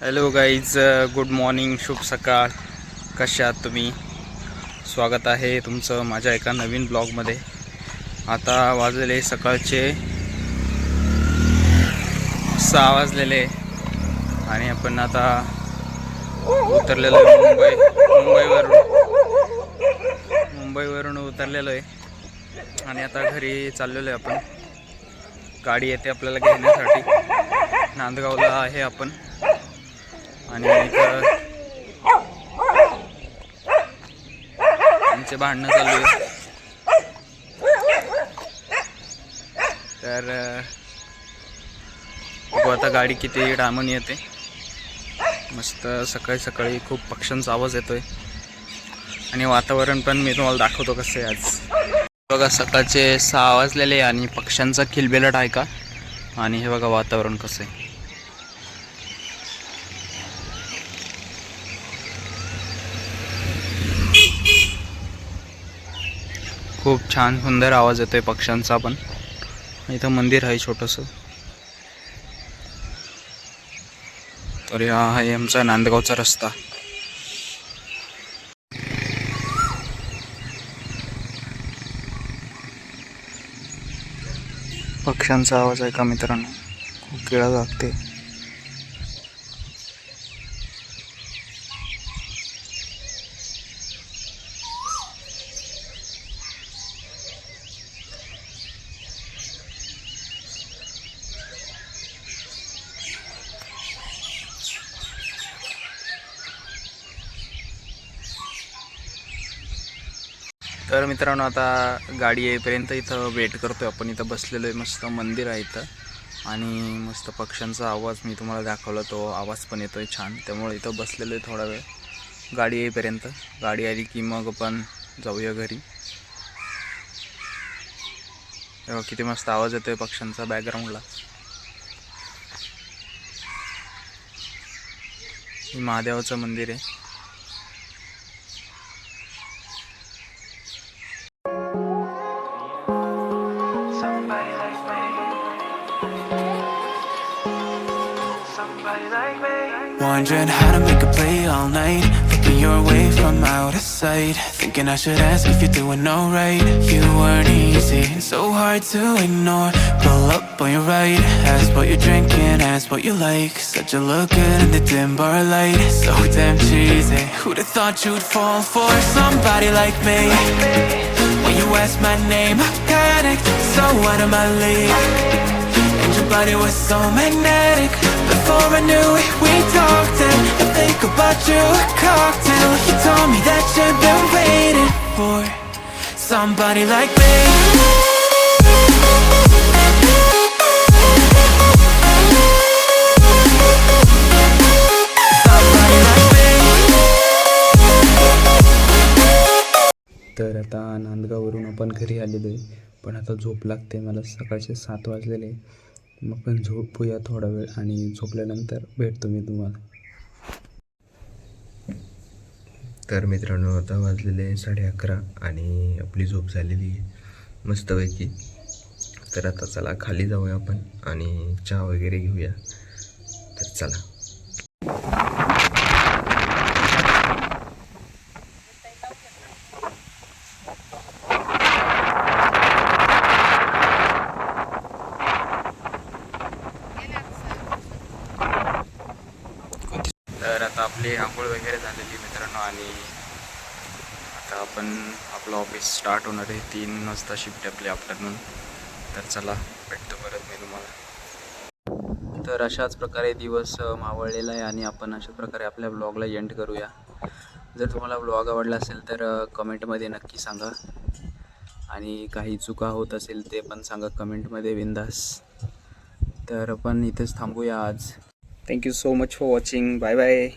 Hello guys good morning शुभ सकाळ. कशा आहात तुम्ही? स्वागत आहे तुमचं माझ्या एका नवीन ब्लॉगमध्ये. आता वाजलेले सकाळचे सहा वाजलेले. आणि आपण आता उतरलेलो आहे मुंबई मुंबईवरून. मुंबईवरून उतरलेलो आहे. आणि आता घरी चाललेलो आहे आपण. गाडी येते आपल्याला घेण्यासाठी. नांदगावला आहे आपण. आणि आमचे भांडणं चालू आहे तर बघू आता गाडी किती डामून येते. मस्त सकाळी सकाळी खूप पक्ष्यांचा आवाज येतोय. आणि वातावरण पण मी तुम्हाला दाखवतो कसं आहे आज. बघा सकाळचे सहा वाजलेले आणि पक्ष्यांचा किलबिलाट आहे का? आणि हे बघा वातावरण कसं आहे. खूप छान सुंदर आवाज येतो आहे पक्ष्यांचा पण. इथं मंदिर आहे छोटंसं. तर हा आहे आमचा नांदगावचा रस्ता. पक्ष्यांचा आवाज आहे का मित्रांनो? खूप किळा लागते. तर मित्रांनो आता गाडी येईपर्यंत इथं वेट करतो आहे आपण इथं बसलेलो आहे मस्त मंदिर आहे इथं. आणि मस्त पक्ष्यांचा आवाज मी तुम्हाला दाखवला तो आवाज पण येतो आहे छान. त्यामुळे इथं बसलेलो आहे थोडा वेळ. गाडी येईपर्यंत. गाडी आली की मग आपण जाऊया घरी. तेव्हा किती मस्त आवाज येतो आहे पक्ष्यांचा बॅकग्राऊंडला हे महादेवाचं मंदिर आहे. Wondering how to make a play all night. Looking your way from out of sight. Thinking I should ask if you're doing alright. You weren't easy, so hard to ignore. Pull up on your right. Ask what you're drinking, ask what you like. Said you look good in the dim bar light. So damn cheesy. Who'd have thought you'd fall for somebody like me? When you asked my name, I panicked. So out of my league. And your body was so magnetic Before I knew it, we talked And I think about you, a cocktail You told me that you've been waiting for Somebody like me तर आता नांदगाववरून आपण घरी आलेलो आहे पण आता झोप लागते मला सकाळचे सात वाजलेले आहे. मग पण झोपूया थोडा वेळ आणि झोपल्यानंतर भेटतो मी तुम्हाला. तर मित्रांनो आता वाजलेले साडे अकरा आणि आपली झोप झालेली आहे. मस्तपैकी. तर आता चला खाली जाऊया आपण आणि चहा वगैरे घेऊया. तर चला तर आता आपली आंघोळ वगैरे झालेली मित्रांनो आणि आता आपण आपलं ऑफिस स्टार्ट होणार आहे. तीन वाजता शिफ्ट आपली आफ्टरनून तर चला भेटतो परत मी तुम्हाला. तर अशाच प्रकारे दिवस मावळलेला आहे आणि आपण अशा प्रकारे आपल्या ब्लॉगला एंड करूया. जर तुम्हाला ब्लॉग आवडला असेल तर कमेंटमध्ये नक्की सांगा. आणि काही चुका होत असेल ते पण सांगा कमेंटमध्ये बिंदास. तर आपण इथेच थांबूया आज. Thank you so much for watching bye bye